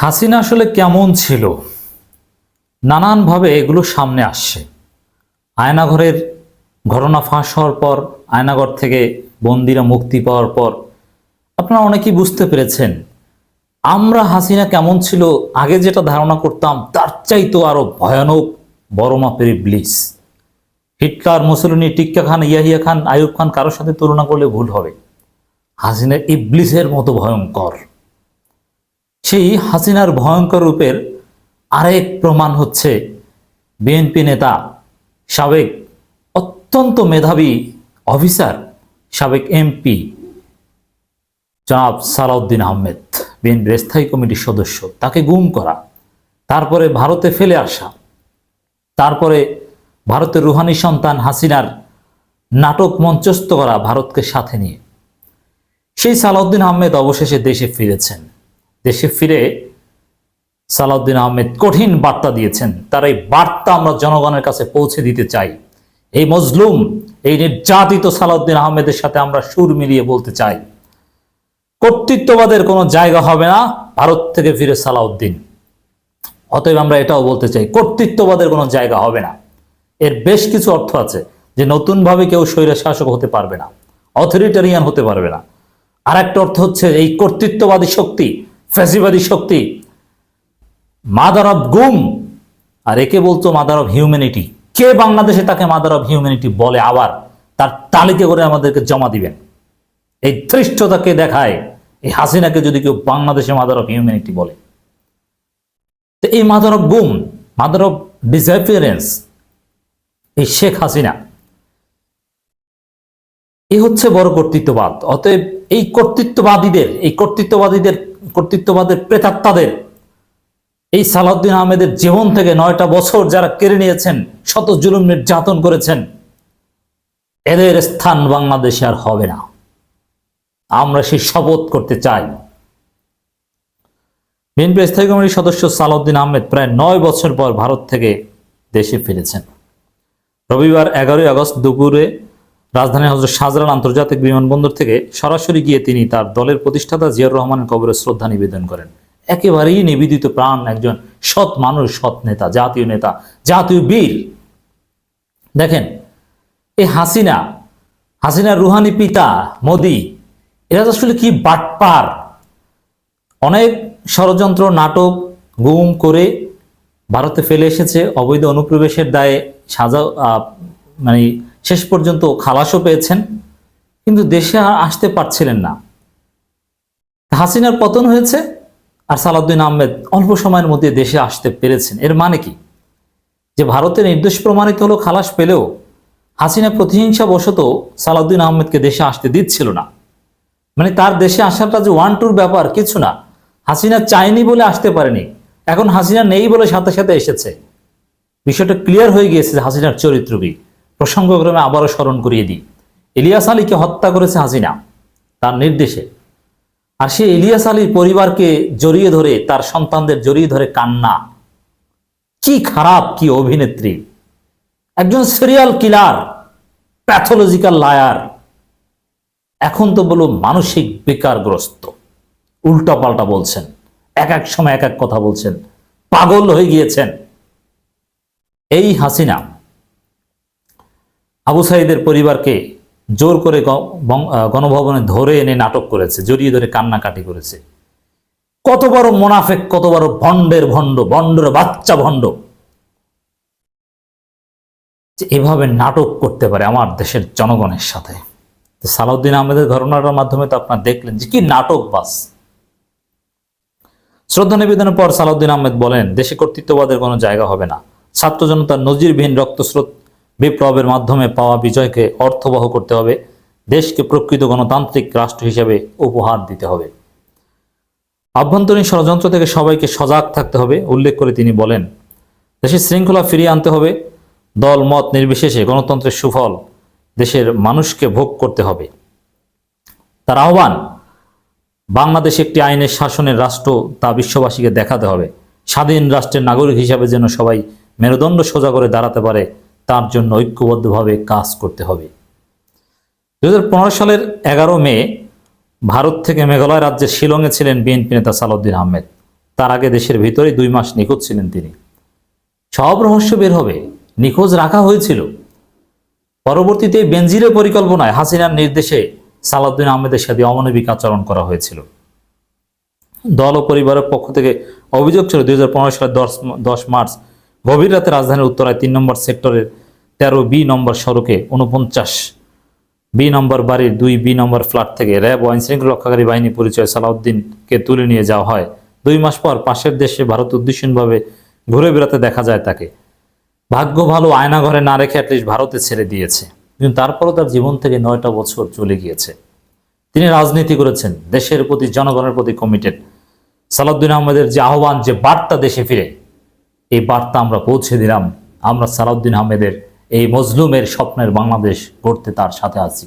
হাসিনা আসলে কেমন ছিল? নানানভাবে এগুলো সামনে আসছে। আয়নাঘরের ঘটনা ফাঁস হওয়ার পর, আয়নাঘর থেকে বন্দিরা মুক্তি পাওয়ার পর, আপনারা অনেকেই বুঝতে পেরেছেন, আমরা হাসিনা কেমন ছিল, আগে যেটা ধারণা করতাম, তার চাইতো আরও ভয়ানক বড় মাপের ব্লিস হিটলার, মুসলিনী, টিক্কা খান, ইয়াহিয়া খান আয়ুব খান কারোর সাথে তুলনা করলে ভুল হবে। হাসিনা ইবলিসের মতো ভয়ঙ্কর। সেই হাসিনার ভয়ঙ্কর রূপের আরেক প্রমাণ হচ্ছে বিএনপি নেতা সাবেক অত্যন্ত মেধাবী অফিসার সাবেক এমপি জনাব সালাউদ্দিন আহমেদ, বিএনপির স্থায়ী কমিটির সদস্য। তাকে গুম করা, তারপরে ভারতে ফেলে আসা, তারপরে ভারতের রুহানি সন্তান হাসিনার নাটক মঞ্চস্থ করা ভারতকে সাথে নিয়ে। সেই সালাউদ্দিন আহমেদ অবশেষে দেশে ফিরেছেন। দেশে ফিরে সালাউদ্দিন আহমেদ কঠিন বার্তা দিয়েছেন। তার এই বার্তা আমরা জনগণের কাছে পৌঁছে দিতে চাই। এই মজলুম, এই নির্যাতিত সালাউদ্দিন আহমেদের সাথে আমরা সুর মিলিয়ে বলতে চাই। কর্তৃত্ববাদের কোনো জায়গা হবে না ভারত থেকে ফিরে সালাউদ্দিন। অতএব আমরা এটাও বলতে চাই, কর্তৃত্ববাদের কোনো জায়গা হবে না। এর বেশ কিছু অর্থ আছে যে নতুনভাবে কেউ স্বৈর শাসক হতে পারবে না, অথরিটারিয়ান হতে পারবে না। আর একটা অর্থ হচ্ছে এই কর্তৃত্ববাদী শক্তি ফ্যাসিবাদী শক্তি মাদার অফ গুম, আর একে বলতো মাদার অফ হিউম্যানিটি কে বাংলাদেশে তাকে মাদার অফ হিউম্যানিটি বলে আবার? তার তালিকা করে আমাদেরকে জমা দিবেন। এই ধৃষ্টতাকে দেখায়, এই হাসিনাকে যদি কেউ বাংলাদেশে মাদার অফ হিউম্যানিটি বলে। তো এই মাদার অফ গুম মাদার অফ ডিসঅ্যাপিয়ারেন্স এই শেখ হাসিনা এই হচ্ছে বড় কর্তৃত্ববাদ। অতএব এই কর্তৃত্ববাদীদের এই কর্তৃত্ববাদীদের কর্তৃত্ববাদের প্রেতাত্মাদের, এই সালাউদ্দিন আহমেদের জীবন থেকে নয়টা বছর যারা কেড়ে নিয়েছেন, শত জুলুম নির্যাতন করেছেন, এদের স্থান বাংলাদেশে আর হবে না। আমরা সেই শপথ করতে চাই। বিএনপি স্থায়ী কমিটির সদস্য সালাউদ্দিন আহমেদ প্রায় নয় বছর পর ভারত থেকে দেশে ফিরেছেন। রবিবার এগারোই আগস্ট দুপুরে রাজধানী হজরত শাহজালাল আন্তর্জাতিক বিমানবন্দর থেকে সরাসরি গিয়ে তিনি তার দলের প্রতিষ্ঠাতা জিয়াউর রহমানের কবরে শ্রদ্ধা নিবেদন করেন। একেবারেই নিবেদিত প্রাণ একজন সৎ মানুষ, সৎ নেতা, জাতীয় নেতা, জাতীয় বীর। দেখেন এই হাসিনা, হাসিনার রুহানি পিতা মোদি, এরা আসলে কি বাটপার? অনেক ষড়যন্ত্র, নাটক, গুম করে ভারতে ফেলে এসেছে, অবৈধ অনুপ্রবেশের দায়ে সাজা মানে শেষ পর্যন্ত খালাসও পেয়েছেন, কিন্তু দেশে আর আসতে পারছিলেন না। হাসিনার পতন হয়েছে আর সালাউদ্দিন আহমেদ অল্প সময়ের মধ্যে দেশে আসতে পেরেছেন। এর মানে কি? যে ভারতের নির্দোষ প্রমাণিত হলো খালাস পেলেও হাসিনা প্রতিহিংসা বশত সালাউদ্দিন আহমেদকে দেশে আসতে দিচ্ছিল না। মানে তার দেশে আসাটা যে ওয়ান টুর ব্যাপার কিছু না। হাসিনা চায়নি বলে আসতে পারেনি। এখন হাসিনা নেই বলে সাথে সাথে এসেছে। বিষয়টা ক্লিয়ার হয়ে গিয়েছে হাসিনার চরিত্র কি প্রসঙ্গক্রমে আবারও স্মরণ করিয়ে দিই। ইলিয়াস আলীকে হত্যা করেছে হাসিনা, তার নির্দেশে। আর সে ইলিয়াস আলীর পরিবারকে জড়িয়ে ধরে, তার সন্তানদের জড়িয়ে ধরে কান্না। কি খারাপ, কি অভিনেত্রী। একজন সিরিয়াল কিলার প্যাথোলজিক্যাল লায়ার এখন তো বলো মানসিক বেকারগ্রস্ত। উল্টাপাল্টা বলছেন, এক এক সময় এক এক কথা বলছেন, পাগল হয়ে গিয়েছেন। এই হাসিনা আবু সাইদের পরিবারকে জোর করে গণভবনে ধরে এনে নাটক করেছে, জড়িয়ে ধরে কান্নাকাটি করেছে। কত বড় মোনাফেক, কত বড় ভণ্ডের ভণ্ড, ভণ্ডর বাচ্চা ভণ্ড। এভাবে নাটক করতে পারে আমার দেশের জনগণের সাথে। সালাউদ্দিন আহমেদের ঘটনাটার মাধ্যমে তো আপনার দেখলেন যে কি নাটক বাস। শ্রদ্ধা নিবেদনের পর সালাউদ্দিন আহমেদ বলেন, দেশে কর্তৃত্ববাদের কোনো জায়গা হবে না। ছাত্র জনতার নজিরবিহীন রক্তস্রোত বিপ্লবের মাধ্যমে পাওয়া বিজয়কে অর্থবহ করতে হবে, দেশকে প্রকৃত গণতান্ত্রিক রাষ্ট্র হিসেবে উপহার দিতে হবে। আভ্যন্তরীণ ষড়যন্ত্র থেকে সবাইকে সজাগ থাকতে হবে, উল্লেখ করে তিনি বলেন। দেশের শৃঙ্খলা ফিরিয়ে আনতে হবে, দল, মত নির্বিশেষে গণতন্ত্রের সুফল দেশের মানুষকে ভোগ করতে হবে। তার আহ্বান, বাংলাদেশ একটি আইনের শাসনের রাষ্ট্র তা বিশ্ববাসীকে দেখাতে হবে। স্বাধীন রাষ্ট্রের নাগরিক হিসাবে যেন সবাই মেরুদণ্ড সোজা করে দাঁড়াতে পারে তার জন্য ঐক্যবদ্ধভাবে কাজ করতে হবে। দুই হাজার পনেরো সালের এগারো মে ভারত থেকে মেঘালয় রাজ্যের শিলংয়ে ছিলেন বিএনপি নেতা সালাউদ্দিন আহমেদ। তার আগে দেশের ভিতরে দুই মাস নিখোঁজ ছিলেন তিনি। সব রহস্য বের হবে। নিখোঁজ রাখা হয়েছিল। পরবর্তীতে বেনজিরের পরিকল্পনায় হাসিনার নির্দেশে সালাউদ্দিন আহমেদের সাথে অমানবিক আচরণ করা হয়েছিল। দল ও পরিবারের পক্ষ থেকে অভিযোগ ছিল দুই হাজার পনেরো সালের দশ দশ মার্চ গভীর রাতে রাজধানীর উত্তরায় তিন নম্বর সেক্টরের তেরো বি নম্বর সড়কে উনপঞ্চাশ বি নম্বর বাড়ির দুই বি নম্বর ফ্ল্যাট থেকে র্যাব ও আইনশৃঙ্খলা রক্ষাকারী বাহিনী পরিচয় সালাউদ্দিনকে তুলে নিয়ে যাওয়া হয়। দুই মাস পর পাশের দেশে ভারত উদ্দেশ্যভাবে ঘুরে বেড়াতে দেখা যায় তাকে। ভাগ্য ভালো আয়না ঘরে না রেখে অ্যাটলিস্ট ভারতে ছেড়ে দিয়েছে। কিন্তু তারপরও তার জীবন থেকে নয়টা বছর চলে গিয়েছে। তিনি রাজনীতি করেছেন, দেশের প্রতি জনগণের প্রতি কমিটেড সালাউদ্দিন আহমেদের যে আহ্বান যে বার্তা দেশে ফিরে এই বার্তা আমরা পৌঁছে দিলাম। আমরা সালাউদ্দিন আহমেদের এই মজলুমের স্বপ্নের বাংলাদেশ গড়তে তার সাথে আছি।